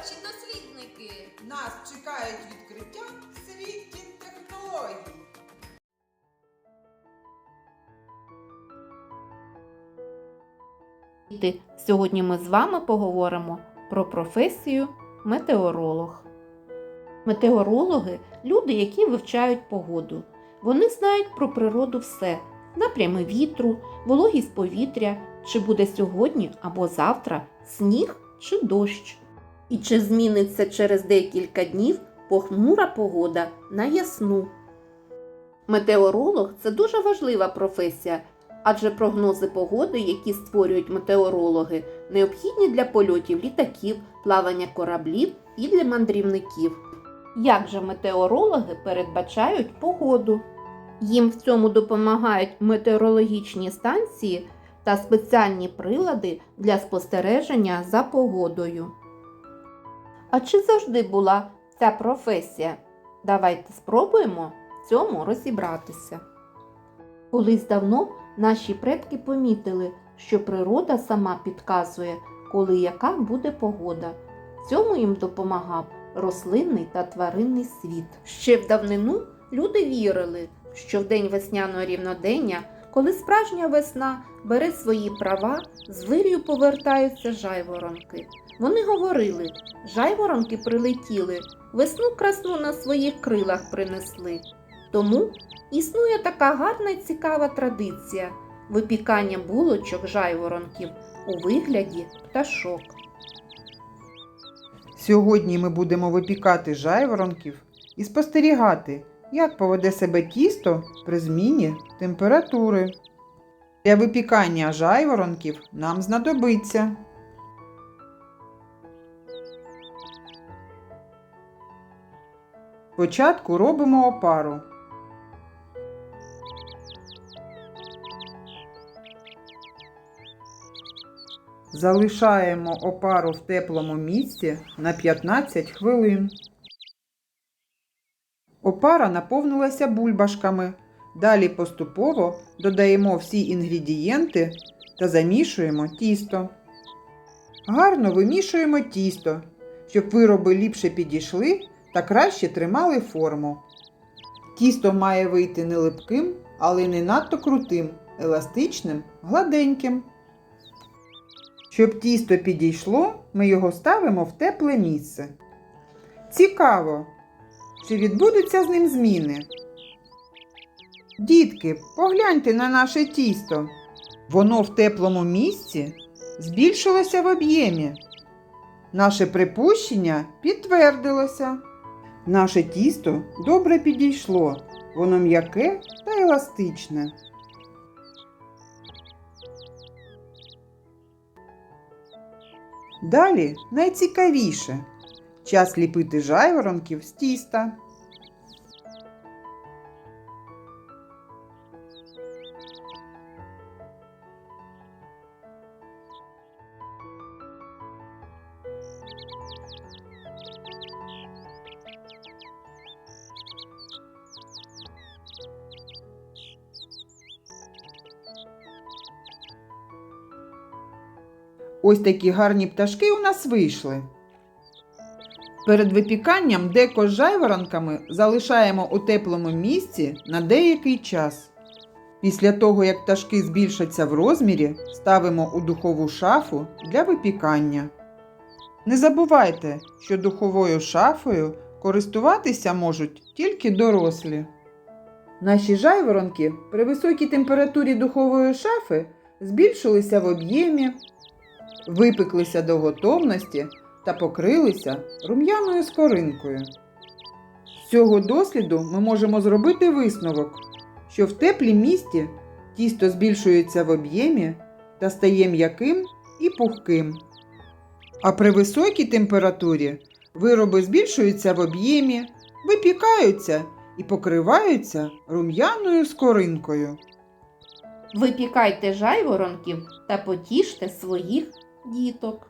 Товариші дослідники! Нас чекають відкриття в світі технологій. Діти, Сьогодні ми з вами поговоримо про професію метеоролог. Метеорологи люди, які вивчають погоду. Вони знають про природу все: напрями вітру, вологість повітря, чи буде сьогодні або завтра сніг чи дощ. І чи зміниться через декілька днів похмура погода на ясну. Метеоролог це дуже важлива професія, адже прогнози погоди, які створюють метеорологи, необхідні для польотів літаків, плавання кораблів і для мандрівників. Як же метеорологи передбачають погоду? Їм в цьому допомагають метеорологічні станції та спеціальні прилади для спостереження за погодою. А чи завжди була ця професія? Давайте спробуємо цьому розібратися. Колись давно наші предки помітили, що природа сама підказує, коли яка буде погода. Цьому їм допомагав рослинний та тваринний світ. Ще в давнину люди вірили, що в день весняного рівнодення, коли справжня весна бере свої права, з вирію повертаються жайворонки. Вони говорили, жайворонки прилетіли, весну красу на своїх крилах принесли. Тому Існує така гарна й цікава традиція випікання булочок жайворонків у вигляді пташок. Сьогодні ми будемо випікати жайворонків і спостерігати, як поведе себе тісто при зміні температури. Для випікання жайворонків нам знадобиться Спочатку робимо опару. Залишаємо опару в теплому місці на 15 хвилин. Опара наповнилася бульбашками. Далі поступово додаємо всі інгредієнти та замішуємо тісто. Гарно вимішуємо тісто, щоб вироби ліпше підійшли та краще тримали форму. Тісто має вийти не липким, але не надто крутим, еластичним, гладеньким. Щоб тісто підійшло, ми його ставимо в тепле місце. Цікаво, чи відбудуться з ним зміни? Дітки, погляньте на наше тісто. Воно в теплому місці збільшилося в об'ємі. Наше припущення підтвердилося. Наше тісто добре підійшло, воно м'яке та еластичне. Далі найцікавіше час ліпити жайворонків з тіста. Ось такі гарні пташки у нас вийшли. Перед випіканням деко з жайворонками залишаємо у теплому місці на деякий час. Після того, як пташки збільшаться в розмірі, ставимо у духову шафу для випікання. Не забувайте, що духовою шафою користуватися можуть тільки дорослі. Наші жайворонки при високій температурі духової шафи збільшилися в об'ємі, випеклися до готовності та покрилися рум'яною скоринкою. З цього досліду ми можемо зробити висновок, що в теплій місті тісто збільшується в об'ємі та стає м'яким і пухким. А при високій температурі вироби збільшуються в об'ємі, випікаються і покриваються рум'яною скоринкою. Випікайте жайворонків та потіште своїх діток.